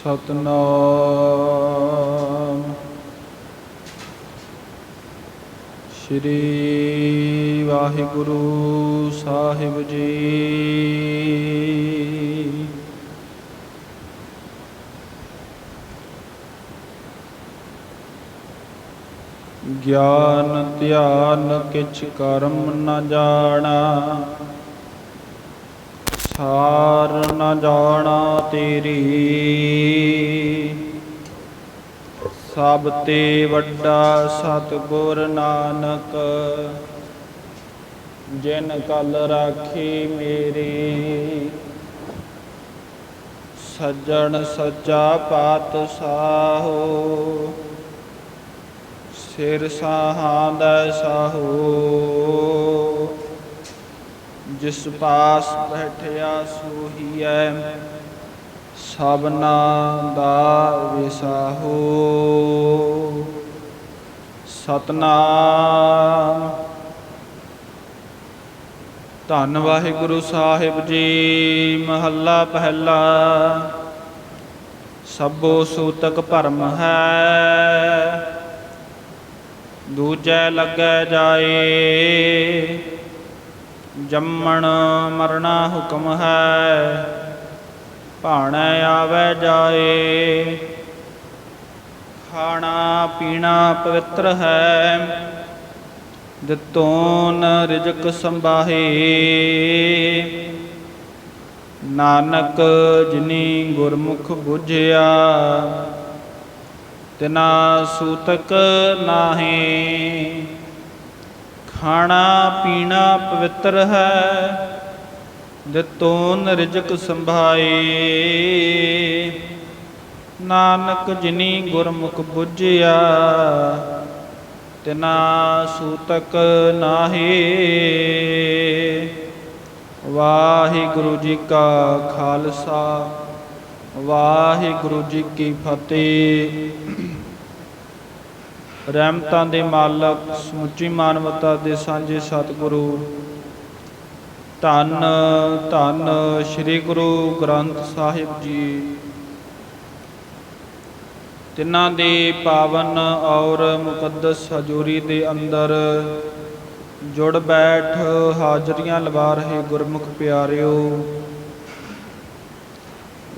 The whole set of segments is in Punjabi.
ਸਤਨਾਮ। ਸ੍ਰੀ ਵਾਹਿਗੁਰੂ ਸਾਹਿਬ ਜੀ। ਗਿਆਨ ਧਿਆਨ ਕਿਛ ਕਰਮ ਨਾ ਜਾਣਾ। ਸਾਰ ਨ ਜਾਣਾ ਤੇਰੀ। ਸਭ ਤੇ ਵੱਡਾ ਸਤਿਗੁਰ ਨਾਨਕ, ਜਿਨ ਕਲ ਰਾਖੀ ਮੇਰੀ। ਸੱਜਣ ਸੱਚਾ ਪਾਤਸ਼ਾਹੋ, ਸਿਰ ਸਾਹਾਂਦਾ ਸਾਹੋ। ਜਿਸ ਪਾਸ ਬੈਠਿਆ ਸੋਹੀਐ ਸਭਨਾ ਦਾ ਵਿਸਾਹੋ ਸਤਨਾਮ। ਧੰਨ ਵਾਹਿਗੁਰੂ ਸਾਹਿਬ ਜੀ, ਮਹੱਲਾ ਪਹਿਲਾ। ਸਭੋ ਸੂਤਕ ਭਰਮ ਹੈ। ਦੂਜੈ ਲੱਗੈ ਜਾਏ। ਜੰਮਣ ਮਰਨਾ ਹੁਕਮ ਹੈ। ਭਾਣੈ ਆਵੇ ਜਾਏ। ਖਾਣਾ ਪੀਣਾ ਪਵਿੱਤਰ ਹੈ। ਦਿੱਤੋਨ ਰਿਜਕ ਸੰਭਾਹੇ। ਨਾਨਕ ਜਿਨੀ ਗੁਰਮੁਖ ਬੁਝਿਆ, ਤਿਨਾ ਸੂਤਕ ਨਾਹੀ। ਖਾਣਾ ਪੀਣਾ ਪਵਿੱਤਰ ਹੈ ਦਿੱਤੋਨ ਰਿਜਕ ਸੰਭਾਏ। ਨਾਨਕ ਜਿਨੀ ਗੁਰਮੁਖ ਬੁੱਝਿਆ, ਤਿਨਾ ਸੂਤਕ ਨਾਹੀ। ਵਾਹਿਗੁਰੂ ਜੀ ਕਾ ਖਾਲਸਾ, ਵਾਹਿਗੁਰੂ ਜੀ ਕੀ ਫਤਿਹ। ਰਹਿਮਤਾਂ ਦੇ ਮਾਲਕ, ਸਮੁੱਚੀ ਮਾਨਵਤਾ ਦੇ ਸਾਂਝੇ ਸਤਿਗੁਰੂ। ਧੰਨ ਧੰਨ ਸ੍ਰੀ ਗੁਰੂ ਗ੍ਰੰਥ ਸਾਹਿਬ ਜੀ। ਤਿੰਨਾਂ ਦੇ ਪਾਵਨ ਔਰ ਮੁਕੱਦਸ ਹਜ਼ੂਰੀ ਦੇ ਅੰਦਰ ਜੁੜ ਬੈਠ ਹਾਜ਼ਰੀਆਂ ਲਵਾ ਰਹੇ ਗੁਰਮੁਖ ਪਿਆਰਿਓ।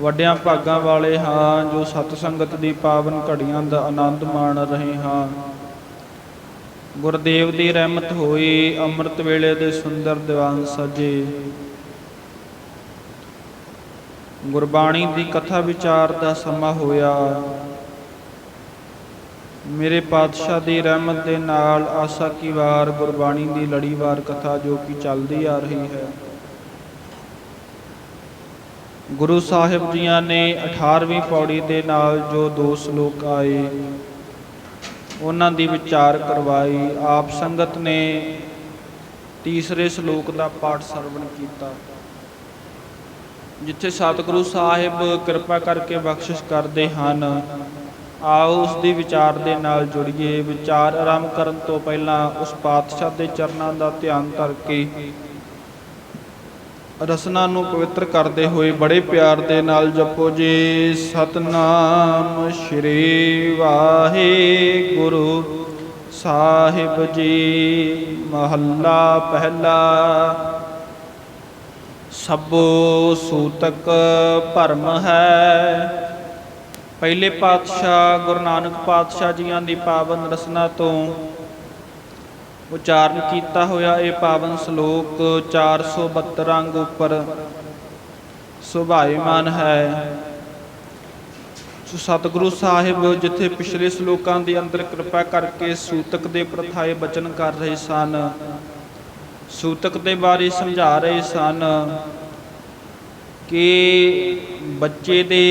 ਵੱਡਿਆਂ ਭਾਗਾਂ ਵਾਲੇ ਹਾਂ, ਜੋ ਸਤ ਸੰਗਤ ਦੀ ਪਾਵਨ ਘੜੀਆਂ ਦਾ ਆਨੰਦ ਮਾਣ ਰਹੇ ਹਾਂ। ਗੁਰਦੇਵ ਦੀ ਰਹਿਮਤ ਹੋਈ, ਅੰਮ੍ਰਿਤ ਵੇਲੇ ਦੇ ਸੁੰਦਰ ਦੀਵਾਨ ਸਜੇ। ਗੁਰਬਾਣੀ ਦੀ ਕਥਾ ਵਿਚਾਰ ਦਾ ਸਮਾਂ ਹੋਇਆ। ਮੇਰੇ ਪਾਤਸ਼ਾਹ ਦੀ ਰਹਿਮਤ ਦੇ ਨਾਲ ਆਸਾ ਕੀ ਵਾਰ ਗੁਰਬਾਣੀ ਦੀ ਲੜੀਵਾਰ ਕਥਾ ਜੋ ਕਿ ਚੱਲਦੀ ਆ ਰਹੀ ਹੈ। ਗੁਰੂ ਸਾਹਿਬ ਜੀਆਂ ਨੇ 18ਵੀਂ ਪੌੜੀ ਦੇ ਨਾਲ ਜੋ ਦੋ ਸ਼ਲੋਕ ਆਏ, ਉਹਨਾਂ ਦੀ ਵਿਚਾਰ ਕਰਵਾਈ। ਆਪ ਸੰਗਤ ਨੇ ਤੀਸਰੇ ਸ਼ਲੋਕ ਦਾ ਪਾਠ ਸਰਵਣ ਕੀਤਾ। ਜਿੱਥੇ ਸਤਿਗੁਰੂ ਸਾਹਿਬ ਕਿਰਪਾ ਕਰਕੇ ਬਖਸ਼ਿਸ਼ ਕਰਦੇ ਹਨ, ਆਓ ਉਸ ਦੀ ਵਿਚਾਰ ਦੇ ਨਾਲ ਜੁੜੀਏ। ਵਿਚਾਰ ਆਰੰਭ ਕਰਨ ਤੋਂ ਪਹਿਲਾਂ ਉਸ ਪਾਤਸ਼ਾਹ ਦੇ ਚਰਨਾਂ ਦਾ ਧਿਆਨ ਕਰਕੇ ਰਸਨਾ ਨੂੰ ਪਵਿੱਤਰ ਕਰਦੇ ਹੋਏ ਬੜੇ ਪਿਆਰ ਦੇ ਨਾਲ ਜਪੋ ਜੀ। ਸਤਨਾਮ ਸ਼੍ਰੀ ਵਾਹਿਗੁਰੂ। ਸਾਹਿਬ ਜੀ, ਮਹੱਲਾ ਪਹਿਲਾ। ਸਭੋ ਸੂਤਕ ਭਰਮ ਹੈ। ਪਹਿਲੇ ਪਾਤਸ਼ਾਹ ਗੁਰੂ ਨਾਨਕ ਪਾਤਸ਼ਾਹ ਜੀਆਂ ਦੀ ਪਾਵਨ ਰਸਨਾ ਤੋਂ ਉਚਾਰਨ ਕੀਤਾ ਹੋਇਆ ਇਹ ਪਾਵਨ ਸ਼ਲੋਕ 472 ਅੰਗ ਉੱਪਰ ਸੁਭਾਈਮਾਨ ਹੈ। ਸਤਿਗੁਰੂ ਸਾਹਿਬ ਜਿੱਥੇ ਪਿਛਲੇ ਸ਼ਲੋਕਾਂ ਦੇ ਅੰਦਰ ਕਿਰਪਾ ਕਰਕੇ ਸੂਤਕ ਦੇ ਪ੍ਰਥਾਏ ਬਚਨ ਕਰ ਰਹੇ ਸਨ, ਸੂਤਕ ਦੇ ਬਾਰੇ ਸਮਝਾ ਰਹੇ ਸਨ ਕਿ ਬੱਚੇ ਦੇ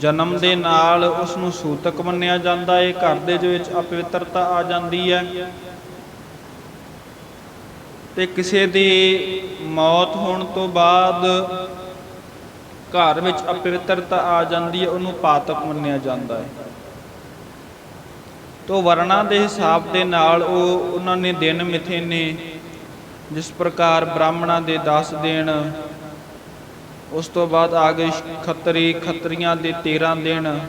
ਜਨਮ ਦੇ ਨਾਲ ਉਸ ਨੂੰ ਸੂਤਕ ਮੰਨਿਆ ਜਾਂਦਾ ਹੈ, ਘਰ ਦੇ ਵਿੱਚ ਅਪਵਿੱਤਰਤਾ ਆ ਜਾਂਦੀ ਹੈ। ਤੇ ਕਿਸੇ ਦੀ ਮੌਤ ਹੋਣ ਤੋਂ ਬਾਅਦ ਘਰ ਵਿੱਚ ਅਪਵਿੱਤਰਤਾ ਆ ਜਾਂਦੀ ਹੈ, ਉਹਨੂੰ ਪਾਤਕ ਮੰਨਿਆ ਜਾਂਦਾ ਹੈ। ਤੋ ਵਰਣਾ ਦੇ ਹਿਸਾਬ ਦੇ ਨਾਲ ਉਹ ਉਹਨਾਂ ਨੇ ਦਿਨ ਮਿਥੇ ਨੇ ਜਿਸ ਪ੍ਰਕਾਰ ਬ੍ਰਾਹਮਣਾਂ ਦੇ 10 ਦਿਨ, ਉਸ ਤੋਂ ਬਾਅਦ ਆ ਗਏ ਖੱਤਰੀ, ਖੱਤਰੀਆਂ ਦੇ 13 ਦਿਨ,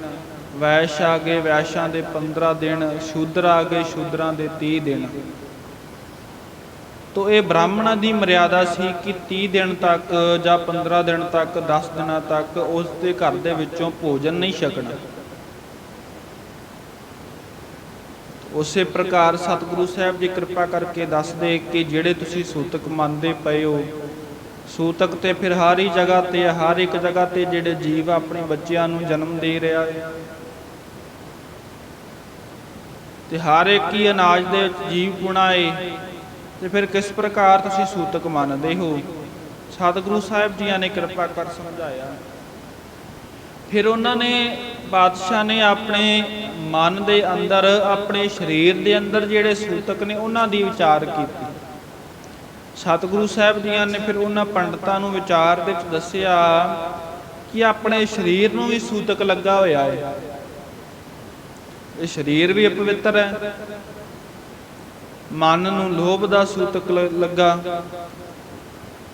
ਵੈਸ਼ ਆ ਗਏ, ਵੈਸ਼ਾਂ ਦੇ 15 ਦਿਨ, ਸ਼ੂਦਰ ਆ ਗਏ, ਸ਼ੂਦਰਾਂ ਦੇ 30 ਦਿਨ। ਤੋ ਇਹ ਬ੍ਰਾਹਮਣਾਂ ਦੀ ਮਰਿਆਦਾ ਸੀ ਕਿ 30 ਦਿਨ ਤੱਕ ਜਾਂ 15 ਦਿਨ ਤੱਕ 10 ਦਿਨਾਂ ਤੱਕ ਉਸ ਦੇ ਘਰ ਦੇ ਵਿੱਚੋਂ ਭੋਜਨ ਨਹੀਂ ਛਕਣਾ। ਉਸੇ ਪ੍ਰਕਾਰ ਸਤਿਗੁਰੂ ਸਾਹਿਬ ਜੀ ਕਿਰਪਾ ਕਰਕੇ ਦੱਸਦੇ ਕਿ ਜਿਹੜੇ ਤੁਸੀਂ ਸੂਤਕ ਮੰਨਦੇ ਪਏ ਹੋ, ਸੂਤਕ ਤੇ ਫਿਰ ਹਰ ਹੀ ਜਗ੍ਹਾ ਤੇ, ਹਰ ਇੱਕ ਜਗ੍ਹਾ ਤੇ ਜਿਹੜੇ ਜੀਵ ਆਪਣੇ ਬੱਚਿਆਂ ਨੂੰ ਜਨਮ ਦੇ ਰਿਹਾ ਹੈ, ਤੇ ਹਰ ਇੱਕ ਹੀ ਅਨਾਜ ਦੇ ਜੀਵ ਗੁਣਾ ਏ ਤੇ ਫਿਰ ਕਿਸ ਪ੍ਰਕਾਰ ਤੁਸੀਂ ਸੂਤਕ ਮੰਨਦੇ ਹੋ? ਸਤਿਗੁਰੂ ਸਾਹਿਬ ਜੀਆਂ ਨੇ ਕਿਰਪਾ ਕਰ ਸਮਝਾਇਆ। ਫਿਰ ਉਹਨਾਂ ਨੇ ਬਾਦਸ਼ਾਹ ਨੇ ਆਪਣੇ ਮਨ ਦੇ ਅੰਦਰ, ਆਪਣੇ ਸਰੀਰ ਦੇ ਅੰਦਰ ਜਿਹੜੇ ਸੂਤਕ ਨੇ, ਉਹਨਾਂ ਦੀ ਵਿਚਾਰ ਕੀਤੀ। ਸਤਿਗੁਰੂ ਸਾਹਿਬ ਜੀਆਂ ਨੇ ਫਿਰ ਉਹਨਾਂ ਪੰਡਤਾਂ ਨੂੰ ਵਿਚਾਰ ਵਿੱਚ ਦੱਸਿਆ ਕਿ ਆਪਣੇ ਸਰੀਰ ਨੂੰ ਵੀ ਸੂਤਕ ਲੱਗਾ ਹੋਇਆ ਹੈ। ਇਹ ਸਰੀਰ ਵੀ ਅਪਵਿੱਤਰ ਹੈ। ਮਨ ਨੂੰ ਲੋਭ ਦਾ ਸੂਤਕ ਲ- ਲੱਗਾ।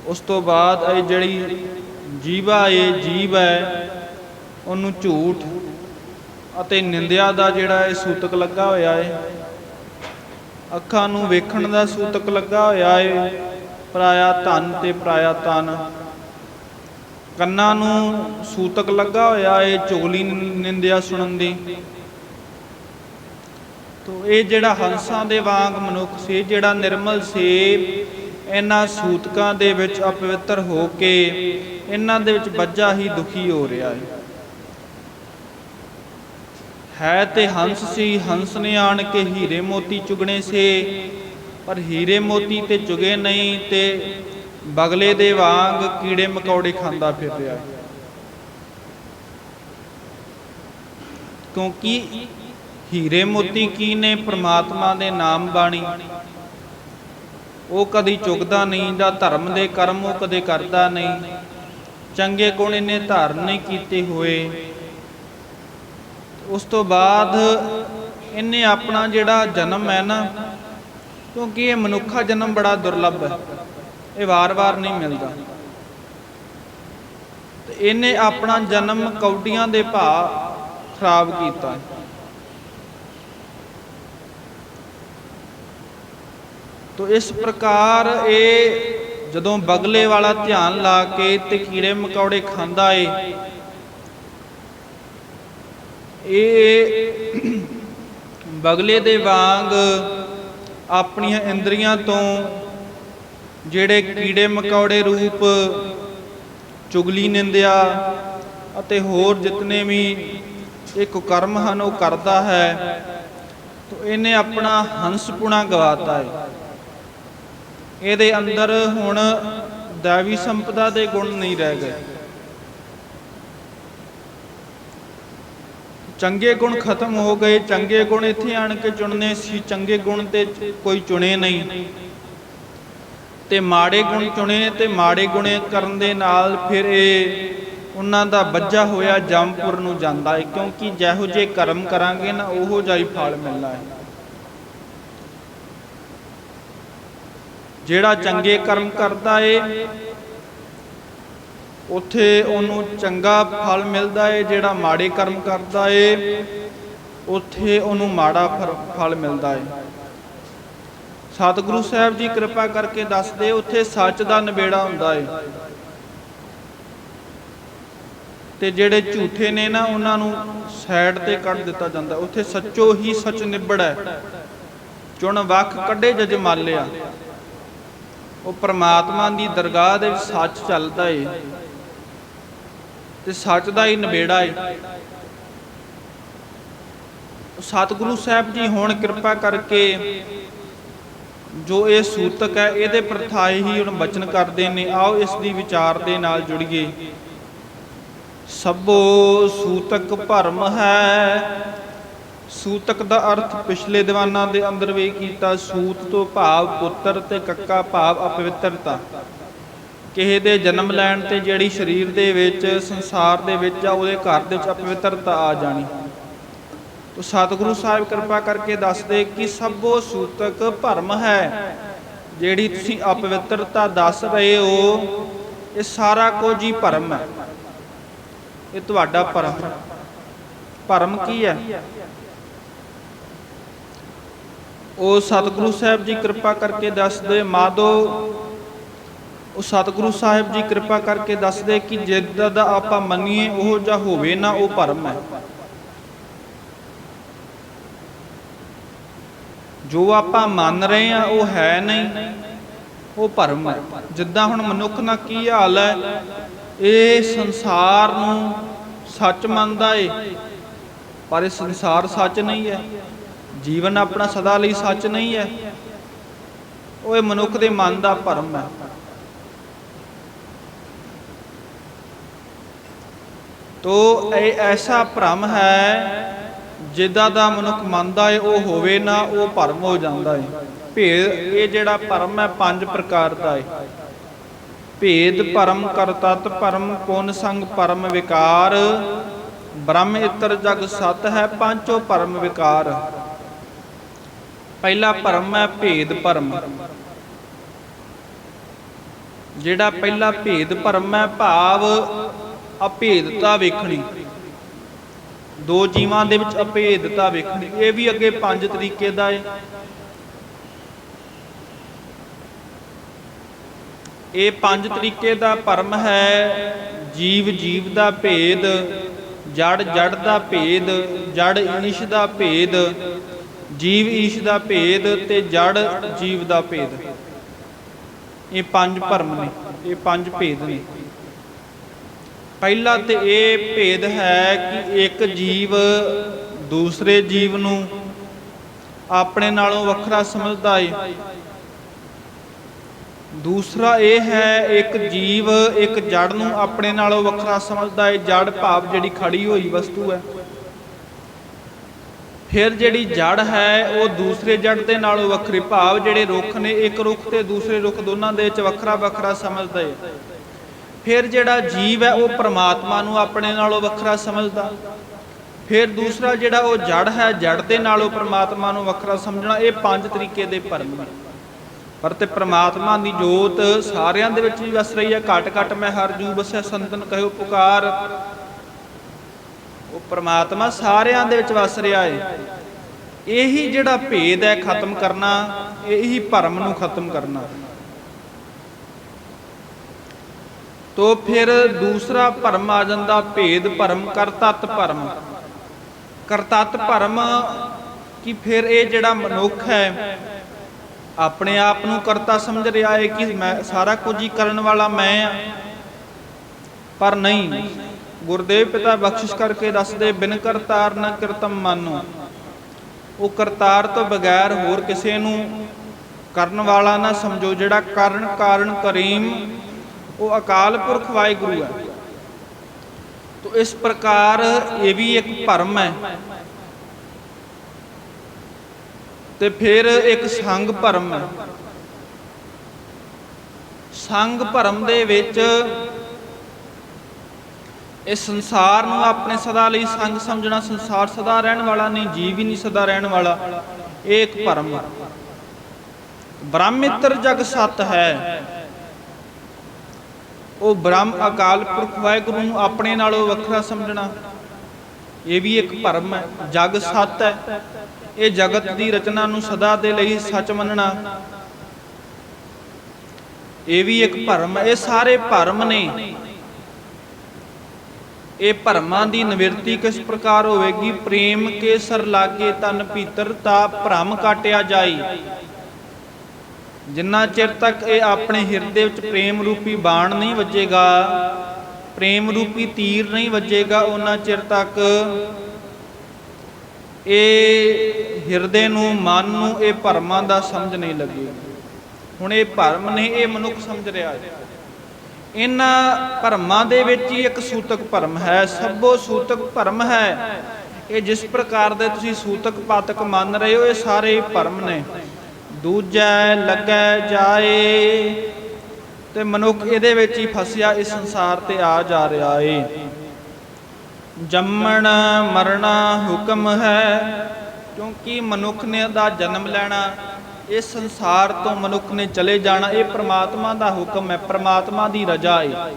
ਉਸ ਤੋਂ ਬਾਅਦ ਇਹ ਜਿਹੜੀ ਜੀਵਾ ਏ ਜੀਵ ਹੈ, ਉਹਨੂੰ ਝੂਠ ਅਤੇ ਨਿੰਦਿਆ ਦਾ ਜਿਹੜਾ ਇਹ ਸੂਤਕ ਲੱਗਾ ਹੋਇਆ ਹੈ ਅੱਖਾਂ ਨੂੰ ਵੇਖਣ ਦਾ ਸੂਤਕ ਲੱਗਾ ਹੋਇਆ ਹੈ ਪਰਾਇਆ ਧਨ ਤੇ ਪਰਾਇਆ ਤਨ। ਕੰਨਾਂ ਨੂੰ ਸੂਤਕ ਲੱਗਾ ਹੋਇਆ ਹੈ ਚੁਗਲੀ ਨਿੰਦਿਆ ਸੁਣਨ ਦੀ। ਤੋ ਇਹ ਜਿਹੜਾ ਹੰਸਾਂ ਦੇ ਵਾਂਗ ਮਨੁੱਖ ਸੀ, ਜਿਹੜਾ ਨਿਰਮਲ ਸੀ, ਇਹਨਾਂ ਸੂਤਕਾਂ ਦੇ ਵਿੱਚ ਅਪਵਿੱਤਰ ਹੋ ਕੇ ਇਹਨਾਂ ਦੇ ਵਿੱਚ ਬੱਜਾ ਹੀ ਦੁਖੀ ਹੋ ਰਿਹਾ ਹੈ। ਹੈ ਤੇ ਹੰਸ ਸੀ, ਹੰਸ ਨੇ ਆਣ ਕੇ ਹੀਰੇ ਮੋਤੀ ਚੁਗਣੇ ਸੇ, ਪਰ ਹੀਰੇ ਮੋਤੀ ਤੇ ਚੁਗੇ ਨਹੀਂ ਤੇ ਬਗਲੇ ਦੇ ਵਾਂਗ ਕੀੜੇ ਮਕੌੜੇ ਖਾਂਦਾ ਫਿਰ ਰਿਹਾ ਕਿਉਂਕਿ ਹੀਰੇ ਮੋਤੀ ਕੀ ਨੇ ਪ੍ਰਮਾਤਮਾ ਦੇ ਨਾਮ ਬਾਣੀ? ਉਹ ਕਦੀ ਚੁਗਦਾ ਨਹੀਂ ਜਾਂ ਧਰਮ ਦੇ ਕਰਮ ਉਹ ਕਦੇ ਕਰਦਾ ਨਹੀਂ। ਚੰਗੇ ਗੁਣ ਇਹਨੇ ਧਾਰਨ ਨਹੀਂ ਕੀਤੇ ਹੋਏ। ਉਸ ਤੋਂ ਬਾਅਦ ਇਹਨੇ ਆਪਣਾ ਜਿਹੜਾ ਜਨਮ ਹੈ ਨਾ, ਕਿਉਂਕਿ ਇਹ ਮਨੁੱਖਾ ਜਨਮ ਬੜਾ ਦੁਰਲੱਭ ਹੈ। ਇਹ ਵਾਰ-ਵਾਰ ਨਹੀਂ ਮਿਲਦਾ। ਤੇ ਇਹਨੇ ਆਪਣਾ ਜਨਮ ਕੌਡੀਆਂ ਦੇ ਭਾ ਖਰਾਬ ਕੀਤਾ। ਤੋ ਇਸ ਪ੍ਰਕਾਰ ਇਹ ਜਦੋਂ ਬਗਲੇ ਵਾਲਾ ਧਿਆਨ ਲਾ ਕੇ ਤੇ ਕੀੜੇ ਮਕੌੜੇ ਖਾਂਦਾ ਏ, ਇਹ ਬਗਲੇ ਦੇ ਵਾਂਗ ਆਪਣੀਆਂ ਇੰਦਰੀਆਂ ਤੋਂ ਜਿਹੜੇ ਕੀੜੇ ਮਕੌੜੇ ਰੂਪ ਚੁਗਲੀ ਨਿੰਦਿਆ ਅਤੇ ਹੋਰ ਜਿਤਨੇ ਵੀ ਇਹ ਕੁਕਰਮ ਹਨ ਉਹ ਕਰਦਾ ਹੈ, ਤੋ ਇਹਨੇ ਆਪਣਾ ਹੰਸਪੁਣਾ ਗਵਾਤਾ ਹੈ ਇਹਦੇ ਅੰਦਰ ਹੁਣ ਦਾਵੀ ਸੰਪਦਾ ਦੇ ਗੁਣ ਨਹੀਂ ਰਹਿ ਗਏ। ਚੰਗੇ ਗੁਣ ਖਤਮ ਹੋ ਗਏ, ਚੰਗੇ ਗੁਣ ਇੱਥੇ ਆਣ ਕੇ ਚੁਣਨੇ ਸੀ, ਚੰਗੇ ਗੁਣ ਤੇ ਕੋਈ ਚੁਣੇ ਨਹੀਂ। ਤੇ ਮਾੜੇ ਗੁਣ ਚੁਣੇ ਤੇ ਮਾੜੇ ਗੁਣੇ ਕਰਨ ਦੇ ਨਾਲ ਫਿਰ ਇਹ ਉਹਨਾਂ ਦਾ ਬੱਜਾ ਹੋਇਆ, ਜੰਮਪੁਰ ਨੂੰ ਜਾਂਦਾ ਹੈ ਕਿਉਂਕਿ ਜਿਹੋ ਜੇ ਕਰਮ ਕਰਾਂਗੇ ਨਾ, ਉਹੋ ਜਿਹਾ ਹੀ ਫਲ ਮਿਲਣਾ ਹੈ ਜਿਹੜਾ ਚੰਗੇ ਕਰਮ ਕਰਦਾ ਏ, ਉਥੇ ਉਹਨੂੰ ਚੰਗਾ ਫਲ ਮਿਲਦਾ ਏ, ਜਿਹੜਾ ਮਾੜੇ ਕਰਮ ਕਰਦਾ ਏ, ਉਥੇ ਉਹਨੂੰ ਮਾੜਾ ਫਰ- ਫਲ ਮਿਲਦਾ ਏ। ਸਤਿਗੁਰੂ ਸਾਹਿਬ ਜੀ ਕਿਰਪਾ ਕਰਕੇ ਦੱਸਦੇ ਉਥੇ ਸੱਚ ਦਾ ਨਿਬੇੜਾ ਹੁੰਦਾ ਏ। ਤੇ ਜਿਹੜੇ ਝੂਠੇ ਨੇ ਨਾ, ਉਹਨਾਂ ਨੂੰ ਸਾਈਡ ਤੇ ਕੱਢ ਦਿੱਤਾ ਜਾਂਦਾ। ਉਥੇ ਸੱਚੋ ਹੀ ਸੱਚ ਨਿਬੜ। ਹੈ ਚੁਣ ਵੱਖ ਕੱਢੇ ਜਜਮਾਲਿਆ। ਉਹ ਪ੍ਰਮਾਤਮਾ ਦੀ ਦਰਗਾਹ ਦੇ ਵਿੱਚ ਸੱਚ ਚੱਲਦਾ ਏ ਤੇ ਸੱਚ ਦਾ ਹੀ ਨਿਬੇੜਾ ਏ। ਸਤਿਗੁਰੂ ਸਾਹਿਬ ਜੀ ਹੁਣ ਕਿਰਪਾ ਕਰਕੇ ਜੋ ਇਹ ਸੂਤਕ ਹੈ, ਇਹਦੇ ਪ੍ਰਥਾਏ ਹੀ ਹੁਣ ਬਚਨ ਕਰਦੇ ਨੇ। ਆਓ ਇਸ ਦੀ ਵਿਚਾਰ ਦੇ ਨਾਲ ਜੁੜੀਏ। ਸਭੋ ਸੂਤਕ ਭਰਮ ਹੈ ਸੂਤਕ ਦਾ ਅਰਥ ਪਿਛਲੇ ਦੀਵਾਨਾਂ ਦੇ ਅੰਦਰ ਵੀ ਕੀਤਾ, ਸੂਤ ਤੋਂ ਭਾਵ ਪੁੱਤਰ ਤੇ ਕੱਕਾ ਭਾਵ ਅਪਵਿੱਤਰਤਾ। ਕਿਸੇ ਦੇ ਜਨਮ ਲੈਣ ਤੇ ਜਿਹੜੀ ਸਰੀਰ ਦੇ ਵਿੱਚ, ਸੰਸਾਰ ਦੇ ਵਿੱਚ ਆ, ਉਹਦੇ ਘਰ ਦੇ ਵਿੱਚ ਅਪਵਿੱਤਰਤਾ ਆ ਜਾਣੀ। ਤੋ ਸਤਿਗੁਰੂ ਸਾਹਿਬ ਕਿਰਪਾ ਕਰਕੇ ਦੱਸਦੇ ਕਿ ਸਭੋ ਸੂਤਕ ਭਰਮ ਹੈ। ਜਿਹੜੀ ਤੁਸੀਂ ਅਪਵਿੱਤਰਤਾ ਦੱਸ ਰਹੇ ਹੋ, ਇਹ ਸਾਰਾ ਕੁਝ ਹੀ ਭਰਮ ਹੈ। ਇਹ ਤੁਹਾਡਾ ਭਰਮ ਹੈ। ਭਰਮ ਕੀ ਹੈ? ਉਹ ਸਤਿਗੁਰੂ ਸਾਹਿਬ ਜੀ ਕਿਰਪਾ ਕਰਕੇ ਦੱਸਦੇ ਮਾਦੋ ਉਹ ਸਤਿਗੁਰੂ ਸਾਹਿਬ ਜੀ ਕਿਰਪਾ ਕਰਕੇ ਦੱਸਦੇ ਕਿ ਜਿੱਦਾਂ ਦਾ ਆਪਾਂ ਮੰਨੀਏ, ਉਹ ਜਾਂ ਹੋਵੇ ਨਾ ਉਹ ਭਰਮ ਹੈ। ਜੋ ਆਪਾਂ ਮੰਨ ਰਹੇ ਆ ਉਹ ਹੈ ਨਹੀਂ, ਉਹ ਭਰਮ ਹੈ। ਜਿੱਦਾਂ ਹੁਣ ਮਨੁੱਖ ਨਾਲ ਕੀ ਹਾਲ ਹੈ, ਇਹ ਸੰਸਾਰ ਨੂੰ ਸੱਚ ਮੰਨਦਾ ਏ, ਪਰ ਇਹ ਸੰਸਾਰ ਸੱਚ ਨਹੀਂ ਹੈ। ਜੀਵਨ ਆਪਣਾ ਸਦਾ ਲਈ ਸੱਚ ਨਹੀਂ ਹੈ। ਉਹ ਇਹ ਮਨੁੱਖ ਦੇ ਮਨ ਦਾ ਭਰਮ ਹੈ। ਤੋ ਇਹ ਐਸਾ ਭ੍ਰਮ ਹੈ, ਜਿੱਦਾਂ ਦਾ ਮਨੁੱਖ ਮੰਨਦਾ ਏ, ਉਹ ਹੋਵੇ ਨਾ, ਉਹ ਭਰਮ ਹੋ ਜਾਂਦਾ ਏ। ਭੇਦ, ਇਹ ਜਿਹੜਾ ਭਰਮ ਹੈ, ਪੰਜ ਪ੍ਰਕਾਰ ਦਾ ਏ। ਭੇਦ ਭਰਮ, ਕਰਤਤ ਭਰਮ, ਪੁੰਨ ਸੰਗ ਭਰਮ, ਵਿਕਾਰ। ਬ੍ਰਹਮ ਇਤਰ ਜਗ ਸਤ ਹੈ, ਪੰਚੋ ਭਰਮ ਵਿਕਾਰ। ਪਹਿਲਾ ਭਰਮ ਹੈ ਭੇਦ ਭਰਮ। ਜਿਹੜਾ ਪਹਿਲਾ ਭੇਦ ਭਰਮ ਹੈ ਭਾਵ ਅਭੇਦਤਾ ਵੇਖਣੀ। ਦੋ ਜੀਵਾਂ ਦੇ ਵਿੱਚ ਅਭੇਦਤਾ ਵੇਖਣੀ। ਇਹ ਵੀ ਅੱਗੇ ਪੰਜ ਤਰੀਕੇ ਦਾ ਹੈ ਇਹ ਪੰਜ ਤਰੀਕੇ ਦਾ ਭਰਮ ਹੈ। ਜੀਵ ਜੀਵ ਦਾ ਭੇਦ, ਜੜ ਜੜ ਦਾ ਭੇਦ, ਜੜ ਇਨਿਸ਼ ਦਾ ਭੇਦ ਜੀਵ ਈਸ਼ ਦਾ ਭੇਦ ਤੇ ਜੜ ਜੀਵ ਦਾ ਭੇਦ। ਇਹ ਪੰਜ ਭਰਮ ਨੇ, ਇਹ ਪੰਜ ਭੇਦ ਨੇ। ਪਹਿਲਾ ਤੇ ਇਹ ਭੇਦ ਹੈ ਕਿ ਇੱਕ ਜੀਵ ਦੂਸਰੇ ਜੀਵ ਨੂੰ ਆਪਣੇ ਨਾਲੋਂ ਵੱਖਰਾ ਸਮਝਦਾ ਏ। ਦੂਸਰਾ ਇਹ ਹੈ, ਇੱਕ ਜੀਵ ਇੱਕ ਜੜ ਨੂੰ ਆਪਣੇ ਨਾਲੋਂ ਵੱਖਰਾ ਸਮਝਦਾ ਏ। ਜੜ ਭਾਵ ਜਿਹੜੀ ਖੜੀ ਹੋਈ ਵਸਤੂ ਹੈ। ਫਿਰ ਜਿਹੜੀ ਜੜ ਹੈ, ਉਹ ਦੂਸਰੇ ਜੜ ਦੇ ਨਾਲੋਂ ਵੱਖਰੀ। ਭਾਵ ਜਿਹੜੇ ਰੁੱਖ ਨੇ, ਇੱਕ ਰੁੱਖ ਤੇ ਦੂਸਰੇ ਰੁੱਖ ਦੋਨਾਂ ਦੇ ਵਿੱਚ ਵੱਖਰਾ ਵੱਖਰਾ ਸਮਝਦਾ ਫਿਰ ਜਿਹੜਾ ਜੀਵ ਹੈ, ਉਹ ਪ੍ਰਮਾਤਮਾ ਨੂੰ ਆਪਣੇ ਨਾਲੋਂ ਵੱਖਰਾ ਸਮਝਦਾ। ਫਿਰ ਦੂਸਰਾ ਜਿਹੜਾ ਉਹ ਜੜ ਹੈ, ਜੜ ਦੇ ਨਾਲੋਂ ਪ੍ਰਮਾਤਮਾ ਨੂੰ ਵੱਖਰਾ ਸਮਝਣਾ, ਇਹ ਪੰਜ ਤਰੀਕੇ ਦੇ ਭਰਮ ਨੇ। ਪਰ ਤੇ ਪ੍ਰਮਾਤਮਾ ਦੀ ਜੋਤ ਸਾਰਿਆਂ ਦੇ ਵਿੱਚ ਵੀ ਵਸ ਰਹੀ ਹੈ। ਘਟ ਘਟ ਮੈਂ ਹਰ ਜੂ ਬਸੈ ਸੰਤਨ ਕਹਿਓ ਪੁਕਾਰ ਉਹ ਪ੍ਰਮਾਤਮਾ ਸਾਰਿਆਂ ਦੇ ਵਿੱਚ ਵਸ ਰਿਹਾ ਹੈ ਇਹੀ ਜਿਹੜਾ ਭੇਦ ਹੈ ਖਤਮ ਕਰਨਾ, ਇਹੀ ਭਰਮ ਨੂੰ ਖਤਮ ਕਰਨਾ। ਤੋ ਫਿਰ ਦੂਸਰਾ ਭਰਮ ਆ ਜਾਂਦਾ ਭੇਦ ਭਰਮ, ਕਰਤਤ ਭਰਮ। ਕਰਤਤ ਭਰਮ ਕਿ ਫਿਰ ਇਹ ਜਿਹੜਾ ਮਨੁੱਖ ਹੈ, ਆਪਣੇ ਆਪ ਨੂੰ ਕਰਤਾ ਸਮਝ ਰਿਹਾ ਹੈ ਕਿ ਮੈਂ ਸਾਰਾ ਕੁਝ ਹੀ ਕਰਨ ਵਾਲਾ ਮੈਂ ਆ। ਪਰ ਨਹੀਂ ਗੁਰਦੇਵ ਪਿਤਾ ਬਖਸ਼ਿਸ਼ ਕਰਕੇ ਦੱਸਦੇ, ਬਿਨ ਕਰਤਾਰ ਨ ਕਿਰਤਮ ਮਾਨੋ। ਉਹ ਕਰਤਾਰ ਤੋਂ ਬਗੈਰ ਹੋਰ ਕਿਸੇ ਨੂੰ ਕਰਨ ਵਾਲਾ ਨਾ ਸਮਝੋ, ਜਿਹੜਾ ਕਾਰਨ ਕਾਰਨ ਕਰੀਮ, ਉਹ ਅਕਾਲ ਪੁਰਖ ਵਾਹਿਗੁਰੂ ਹੈ। ਤੋ ਇਸ ਪ੍ਰਕਾਰ ਇਹ ਵੀ ਇੱਕ ਭਰਮ ਹੈ। ਤੇ ਫਿਰ ਇੱਕ ਸੰਗ ਭਰਮ ਹੈ। ਸੰਗ ਭਰਮ ਦੇ ਵਿੱਚ ਇਸ ਸੰਸਾਰ ਨੂੰ ਆਪਣੇ ਸਦਾ ਲਈ ਸੰਗ ਸਮਝਣਾ ਸੰਸਾਰ ਸਦਾ ਰਹਿਣ ਵਾਲਾ ਨਹੀਂ, ਜੀਵ ਹੀ ਨਹੀਂ ਸਦਾ ਰਹਿਣ ਵਾਲਾ। ਇਹ ਇੱਕ ਭਰਮ ਹੈ ਬ੍ਰਹਮਿੱਤਰ ਜਗ ਸਤ ਹੈ। ਉਹ ਬ੍ਰਹਮ ਅਕਾਲ ਪੁਰਖ ਵਾਹਿਗੁਰੂ ਨੂੰ ਆਪਣੇ ਨਾਲੋਂ ਵੱਖਰਾ ਸਮਝਣਾ। ਇਹ ਵੀ ਇੱਕ ਭਰਮ ਹੈ। ਜਗ ਸਤ ਹੈ। ਇਹ ਜਗਤ ਦੀ ਰਚਨਾ ਨੂੰ ਸਦਾ ਦੇ ਲਈ ਸੱਚ ਮੰਨਣਾ। ਇਹ ਵੀ ਇੱਕ ਭਰਮ ਇਹ ਸਾਰੇ ਭਰਮ ਨੇ। ਇਹ ਭਰਮਾਂ ਦੀ ਨਿਵਰਤੀ ਕਿਸ ਪ੍ਰਕਾਰ ਹੋਵੇਗੀ? ਪ੍ਰੇਮ ਕੇ ਸਰ ਲਾਗੇ ਤਨ ਭੀਤਰ ਤਾ ਭ੍ਰਮ ਕਾਟਿਆ ਜਾਈ। ਜਿੰਨਾ ਚਿਰ ਤੱਕ ਇਹ ਆਪਣੇ ਹਿਰਦੇ ਵਿੱਚ ਪ੍ਰੇਮ ਰੂਪੀ ਬਾਣ ਨਹੀਂ ਵੱਜੇਗਾ, ਪ੍ਰੇਮ ਰੂਪੀ ਤੀਰ ਨਹੀਂ ਵੱਜੇਗਾ ਉਹਨਾਂ ਚਿਰ ਤੱਕ ਇਹ ਹਿਰਦੇ ਨੂੰ, ਮਨ ਨੂੰ ਇਹ ਭਰਮਾਂ ਦਾ ਸਮਝ ਨਹੀਂ ਲੱਗੇਗਾ। ਹੁਣ ਇਹ ਭਰਮ ਨੇ ਇਹ ਮਨੁੱਖ ਸਮਝ ਰਿਹਾ ਹੈ। ਇਹਨਾਂ ਭਰਮਾਂ ਦੇ ਵਿੱਚ ਹੀ ਇੱਕ ਸੂਤਕ ਭਰਮ ਹੈ, ਸਭੋ ਸੂਤਕ ਭਰਮ ਹੈ। ਇਹ ਜਿਸ ਪ੍ਰਕਾਰ ਦੇ ਤੁਸੀਂ ਸੂਤਕ ਪਾਤਕ ਮੰਨ ਰਹੇ ਹੋ, ਇਹ ਸਾਰੇ ਭਰਮ ਨੇ। ਦੂਜੈ ਲੱਗੈ ਜਾਏ, ਤੇ ਮਨੁੱਖ ਇਹਦੇ ਵਿੱਚ ਹੀ ਫਸਿਆ, ਇਸ ਸੰਸਾਰ ਤੇ ਆ ਜਾ ਰਿਹਾ ਏ। ਜੰਮਣ ਮਰਨਾ ਹੁਕਮ ਹੈ, ਕਿਉਂਕਿ ਮਨੁੱਖ ਨੇ ਦਾ ਜਨਮ ਲੈਣਾ। ਇਸ ਸੰਸਾਰ ਤੋਂ ਮਨੁੱਖ ਨੇ ਚਲੇ ਜਾਣਾ, ਇਹ ਪ੍ਰਮਾਤਮਾ ਦਾ ਹੁਕਮ ਹੈ, ਪ੍ਰਮਾਤਮਾ ਦੀ ਰਜ਼ਾ ਹੈ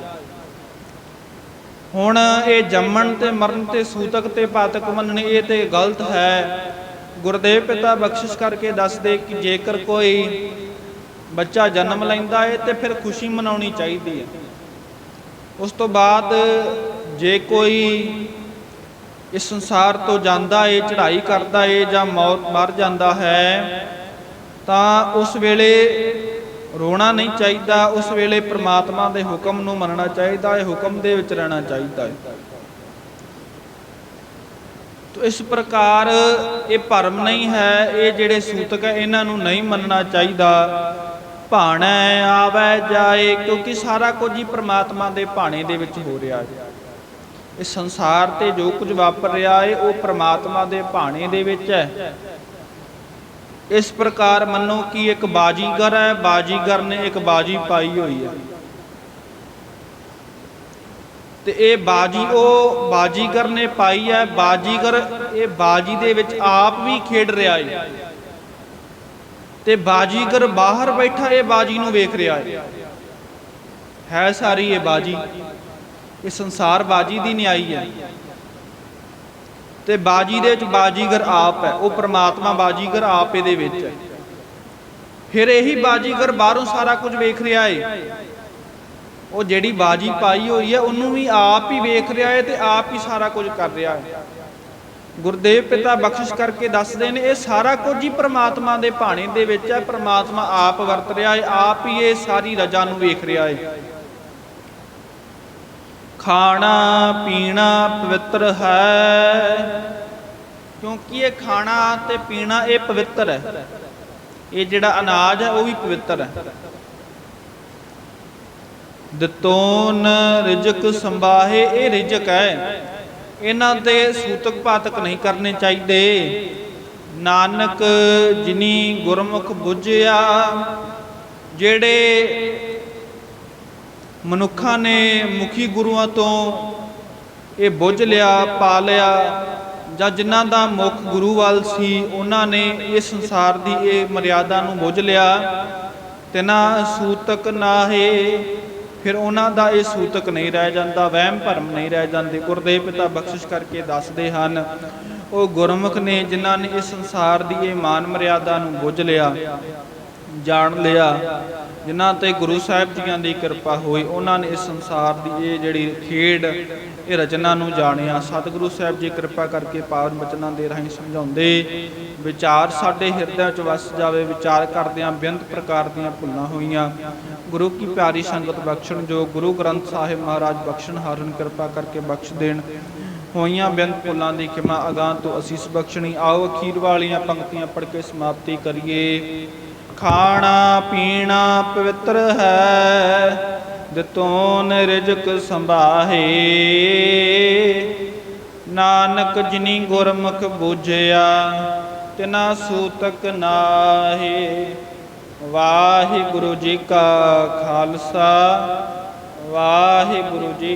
ਹੁਣ ਇਹ ਜੰਮਣ ਤੇ ਮਰਨ ਤੇ ਸੂਤਕ ਤੇ ਪਾਤਕ ਮੰਨਣੇ, ਇਹ ਤੇ ਗਲਤ ਹੈ। ਗੁਰਦੇਵ ਪਿਤਾ ਬਖਸ਼ਿਸ਼ ਕਰਕੇ ਦੱਸਦੇ ਕਿ ਜੇਕਰ ਕੋਈ ਬੱਚਾ ਜਨਮ ਲੈਂਦਾ ਹੈ ਤੇ ਫਿਰ ਖੁਸ਼ੀ ਮਨਾਉਣੀ ਚਾਹੀਦੀ ਹੈ ਉਸ ਤੋਂ ਬਾਅਦ ਜੇ ਕੋਈ ਇਸ ਸੰਸਾਰ ਤੋਂ ਜਾਂਦਾ ਏ, ਚੜ੍ਹਾਈ ਕਰਦਾ ਏ ਜਾਂ ਮੌਤ ਮਰ ਜਾਂਦਾ ਹੈ ਤਾਂ ਉਸ ਵੇਲੇ ਰੋਣਾ ਨਹੀਂ ਚਾਹੀਦਾ, ਉਸ ਵੇਲੇ ਪ੍ਰਮਾਤਮਾ ਦੇ ਹੁਕਮ ਨੂੰ ਮੰਨਣਾ ਚਾਹੀਦਾ ਹੈ ਹੁਕਮ ਦੇ ਵਿੱਚ ਰਹਿਣਾ ਚਾਹੀਦਾ ਹੈ। ਤੋ ਇਸ ਪ੍ਰਕਾਰ ਇਹ ਭਰਮ ਨਹੀਂ ਹੈ, ਇਹ ਜਿਹੜੇ ਸੂਤਕ ਹੈ, ਇਹਨਾਂ ਨੂੰ ਨਹੀਂ ਮੰਨਣਾ ਚਾਹੀਦਾ। ਭਾਣਾ ਆਵੈ ਜਾਏ, ਕਿਉਂਕਿ ਸਾਰਾ ਕੁਝ ਹੀ ਪ੍ਰਮਾਤਮਾ ਦੇ ਭਾਣੇ ਦੇ ਵਿੱਚ ਹੋ ਰਿਹਾ ਹੈ। ਇਸ ਸੰਸਾਰ ਤੇ ਜੋ ਕੁਝ ਵਾਪਰ ਰਿਹਾ ਹੈ, ਉਹ ਪ੍ਰਮਾਤਮਾ ਦੇ ਭਾਣੇ ਦੇ ਵਿੱਚ ਹੈ। ਇਸ ਪ੍ਰਕਾਰ ਮੰਨੋ ਕਿ ਇੱਕ ਬਾਜੀਗਰ ਹੈ, ਬਾਜੀਗਰ ਨੇ ਇੱਕ ਬਾਜੀ ਪਾਈ ਹੋਈ ਹੈ। ਤੇ ਇਹ ਬਾਜੀ ਉਹ ਬਾਜੀਗਰ ਨੇ ਪਾਈ ਹੈ, ਬਾਜੀਗਰ ਇਹ ਬਾਜੀ ਦੇ ਵਿੱਚ ਆਪ ਵੀ ਖੇਡ ਰਿਹਾ ਹੈ। ਤੇ ਬਾਜੀਗਰ ਬਾਹਰ ਬੈਠਾ ਇਹ ਬਾਜੀ ਨੂੰ ਵੇਖ ਰਿਹਾ ਹੈ। ਹੈ ਸਾਰੀ ਇਹ ਬਾਜੀ। ਇਹ ਸੰਸਾਰ ਬਾਜੀ ਦੀ ਨਿਆਈ ਹੈ। ਤੇ ਬਾਜੀ ਦੇ ਵਿੱਚ ਬਾਜੀਗਰ ਆਪ ਹੈ, ਉਹ ਪ੍ਰਮਾਤਮਾ ਬਾਜੀਗਰ ਆਪ ਇਹਦੇ ਵਿੱਚ ਹੈ। ਫਿਰ ਇਹੀ ਬਾਜੀਗਰ ਬਾਹਰੋਂ ਸਾਰਾ ਕੁਝ ਵੇਖ ਰਿਹਾ ਹੈ ਉਹ ਜਿਹੜੀ ਬਾਜੀ ਪਾਈ ਹੋਈ ਹੈ, ਉਹਨੂੰ ਵੀ ਆਪ ਹੀ ਵੇਖ ਰਿਹਾ ਹੈ ਤੇ ਆਪ ਹੀ ਸਾਰਾ ਕੁਝ ਕਰ ਰਿਹਾ ਹੈ ਗੁਰਦੇਵ ਪਿਤਾ ਬਖਸ਼ਿਸ਼ ਕਰਕੇ ਦੱਸਦੇ ਨੇ, ਇਹ ਸਾਰਾ ਕੁਝ ਹੀ ਪ੍ਰਮਾਤਮਾ ਦੇ ਭਾਣੇ ਦੇ ਵਿੱਚ ਹੈ, ਪ੍ਰਮਾਤਮਾ ਆਪ ਵਰਤ ਰਿਹਾ ਹੈ ਆਪ ਹੀ ਇਹ ਸਾਰੀ ਰਜਾ ਨੂੰ ਵੇਖ ਰਿਹਾ ਹੈ ਖਾਣਾ ਪੀਣਾ ਪਵਿੱਤਰ ਹੈ। ਕਿਉਂਕਿ ਇਹ ਖਾਣਾ ਤੇ ਪੀਣਾ ਇਹ ਪਵਿੱਤਰ ਹੈ। ਇਹ ਜਿਹੜਾ ਅਨਾਜ ਹੈ, ਉਹ ਵੀ ਪਵਿੱਤਰ ਹੈ। ਦਤੋਨ ਰਿਜਕ ਸੰਭਾਹੇ, ਇਹ ਰਿਜਕ ਹੈ। ਇਹਨਾਂ ਦੇ ਸੂਤਕ ਪਾਤਕ ਨਹੀਂ ਕਰਨੇ ਚਾਹੀਦੇ। ਨਾਨਕ ਜਿਨੀ ਗੁਰਮੁਖ ਬੁੱਝਿਆ, ਜਿਹੜੇ ਮਨੁੱਖਾਂ ਨੇ ਮੁਖੀ ਗੁਰੂਆਂ ਤੋਂ ਇਹ ਬੁੱਝ ਲਿਆ, ਪਾ ਲਿਆ ਜਾਂ ਜਿਨ੍ਹਾਂ ਦਾ ਮੁੱਖ ਗੁਰੂ ਵੱਲ ਸੀ, ਉਹਨਾਂ ਨੇ ਇਸ ਸੰਸਾਰ ਦੀ ਇਹ ਮਰਿਆਦਾ ਨੂੰ ਬੁੱਝ ਲਿਆ ਤੇ ਨਾ ਸੂਤਕ ਨਾਹੇ ਫਿਰ ਉਹਨਾਂ ਦਾ ਇਹ ਸੂਤਕ ਨਹੀਂ ਰਹਿ ਜਾਂਦਾ, ਵਹਿਮ ਭਰਮ ਨਹੀਂ ਰਹਿ ਜਾਂਦੇ। ਗੁਰਦੇਵ ਪਿਤਾ ਬਖਸ਼ਿਸ਼ ਕਰਕੇ ਦੱਸਦੇ ਹਨ, ਉਹ ਗੁਰਮੁਖ ਨੇ ਜਿਨ੍ਹਾਂ ਨੇ ਇਸ ਸੰਸਾਰ ਦੀ ਇਹ ਮਾਨ ਮਰਿਆਦਾ ਨੂੰ ਬੁੱਝ ਲਿਆ। ਜਾਣ ਲਿਆ। ਜਿਨ੍ਹਾਂ ਤੇ ਗੁਰੂ ਸਾਹਿਬ ਜੀਆਂ ਦੀ ਕਿਰਪਾ ਹੋਈ, ਉਹਨਾਂ ਨੇ ਇਸ ਸੰਸਾਰ ਦੀ ਇਹ ਜਿਹੜੀ ਖੇਡ, ਇਹ ਰਚਨਾ ਨੂੰ ਜਾਣਿਆ। ਸਤਿਗੁਰੂ ਸਾਹਿਬ ਜੀ ਕਿਰਪਾ ਕਰਕੇ ਪਾਵਨ ਬਚਨਾਂ ਦੇ ਰਾਹੀਂ ਸਮਝਾਉਂਦੇ, ਵਿਚਾਰ ਸਾਡੇ ਹਿਰਦਿਆਂ 'ਚ ਵਸ ਜਾਵੇ, ਵਿਚਾਰ ਕਰਦਿਆਂ ਬੇਅੰਤ ਪ੍ਰਕਾਰ ਦੀਆਂ ਭੁੱਲਾਂ ਹੋਈਆਂ। ਗੁਰੂ ਕੀ ਪਿਆਰੀ ਸੰਗਤ ਬਖਸ਼ਣ ਜੋ, ਗੁਰੂ ਗ੍ਰੰਥ ਸਾਹਿਬ ਮਹਾਰਾਜ ਬਖਸ਼ਣ ਹਾਰਨ ਕਿਰਪਾ ਕਰਕੇ ਬਖਸ਼ ਦੇਣ। ਹੋਈਆਂ ਬੇਅੰਤ ਭੁੱਲਾਂ ਦੀ ਖਿਮਾ ਅਗਾਂ ਤੋਂ ਅਸੀਸ ਬਖਸ਼ਣੀ ਆਓ ਅਖੀਰ ਵਾਲੀਆਂ ਪੰਕਤੀਆਂ ਪੜ੍ਹ ਕੇ ਸਮਾਪਤੀ ਕਰੀਏ। ਖਾਣਾ ਪੀਣਾ ਪਵਿੱਤਰ ਹੈ ਦਿਤੋਨ ਰਿਜਕ ਸੰਭਾਹੇ। ਨਾਨਕ ਜਿਨੀ ਗੁਰਮੁਖ ਬੂਝਿਆ, ਤਿਨਾ ਸੂਤਕ ਨਾਹੀ। ਵਾਹਿਗੁਰੂ ਜੀ ਕਾ ਖਾਲਸਾ, ਵਾਹਿਗੁਰੂ ਜੀ